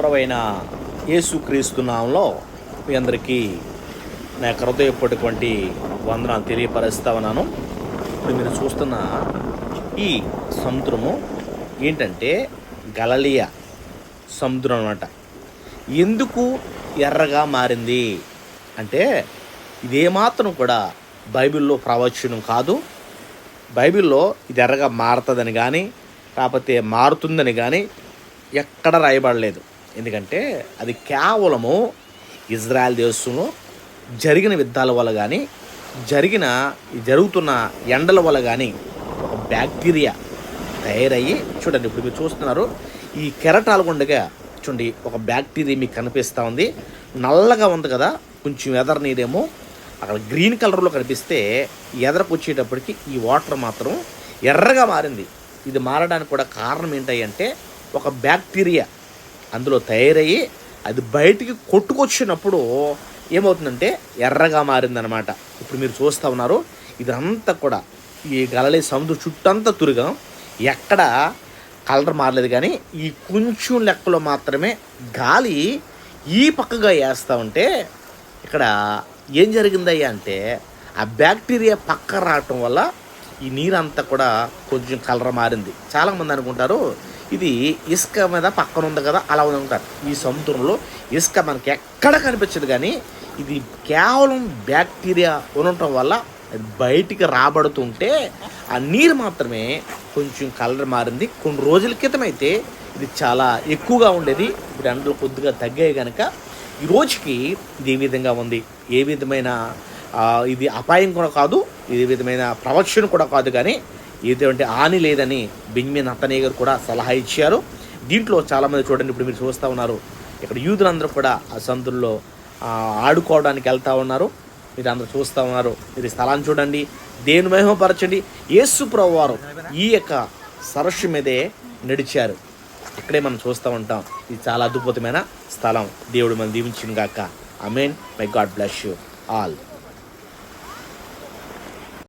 ప్రభువైన యేసుక్రీస్తు నామంలో మీ అందరికీ నా హృదయపటువంటి వందనాలు తెలియపరుస్తా ఉన్నాను. ఇప్పుడు మీరు చూస్తున్న ఈ సముద్రము ఏంటంటే గలలియా సముద్రం అనమాట ఎందుకు ఎర్రగా మారింది? అంటే ఇదేమాత్రం కూడా బైబిల్లో ప్రవచనం కాదు. బైబిల్లో ఇది ఎర్రగా మారుతుందని కానీ కాకపోతే మారుతుందని కానీ ఎక్కడ రాయబడలేదు. ఎందుకంటే అది కేవలము ఇజ్రాయెల్ దేశంలో జరిగిన యుద్ధాల వల్ల కానీ జరిగిన జరుగుతున్న ఎండల వల్ల కానీ ఒక బ్యాక్టీరియా తయారయ్యి చూడండి ఇప్పుడు మీరు చూస్తున్నారు ఈ కెరటాలు గుండగా చూడండి ఒక బ్యాక్టీరియా మీకు కనిపిస్తూ ఉంది. నల్లగా ఉంది కదా కొంచెం ఎదర నీరేమో అక్కడ గ్రీన్ కలర్లో కనిపిస్తే ఎదరకు వచ్చేటప్పటికి ఈ వాటర్ మాత్రం ఎర్రగా మారింది. ఇది మారడానికి కూడా కారణం ఏంటంటే అంటే ఒక బ్యాక్టీరియా అందులో తయారయ్యి అది బయటికి కొట్టుకొచ్చినప్పుడు ఏమవుతుందంటే ఎర్రగా మారిందనమాట ఇప్పుడు మీరు చూస్తూ ఉన్నారు ఇదంతా కూడా ఈ గలలే సముద్రం చుట్టంతా తురుగం. ఎక్కడ కలర్ మారలేదు కానీ ఈ కొంచెం లెక్కలో మాత్రమే గాలి ఈ పక్కగా వేస్తూ ఉంటే ఇక్కడ ఏం జరిగిందయ్యా అంటే ఆ బ్యాక్టీరియా పక్క రావటం వల్ల ఈ నీరంతా కూడా కొంచెం కలర్ మారింది. చాలామంది అనుకుంటారు ఇది ఇసుక మీద పక్కన ఉంది కదా అలా ఉంది ఈ సముద్రంలో ఇసుక మనకి ఎక్కడ కనిపించదు కానీ ఇది కేవలం బ్యాక్టీరియా ఉండటం వల్ల అది బయటికి రాబడుతుంటే ఆ నీరు మాత్రమే కొంచెం కలర్ మారింది. కొన్ని రోజుల క్రితం అయితే ఇది చాలా ఎక్కువగా ఉండేది. ఇప్పుడు ఎండలు కొద్దిగా తగ్గాయి కనుక ఈ రోజుకి ఇది ఏ విధంగా ఉంది? ఏ విధమైన ఇది అపాయం కూడా కాదు ఏ విధమైన ప్రవక్షణ కూడా కాదు కానీ ఎటువంటి హాని లేదని బెంజమిన్ అత్తనే గారు కూడా సలహా ఇచ్చారు. దీంట్లో చాలామంది చూడండి ఇప్పుడు మీరు చూస్తూ ఉన్నారు. ఇక్కడ యూదులందరూ కూడా ఆ సందుల్లో ఆడుకోవడానికి వెళ్తూ ఉన్నారు. మీరు అందరూ చూస్తూ ఉన్నారు. మీరు ఈ స్థలాన్ని చూడండి. దేని మహిమపరచండి? యేసు వారు ఈ యొక్క సరస్సు మీదే నడిచారు. ఇక్కడే మనం చూస్తూ ఉంటాం. ఇది చాలా అద్భుతమైన స్థలం. దేవుడు మనం దీవించిన గాక. Mean my God bless you all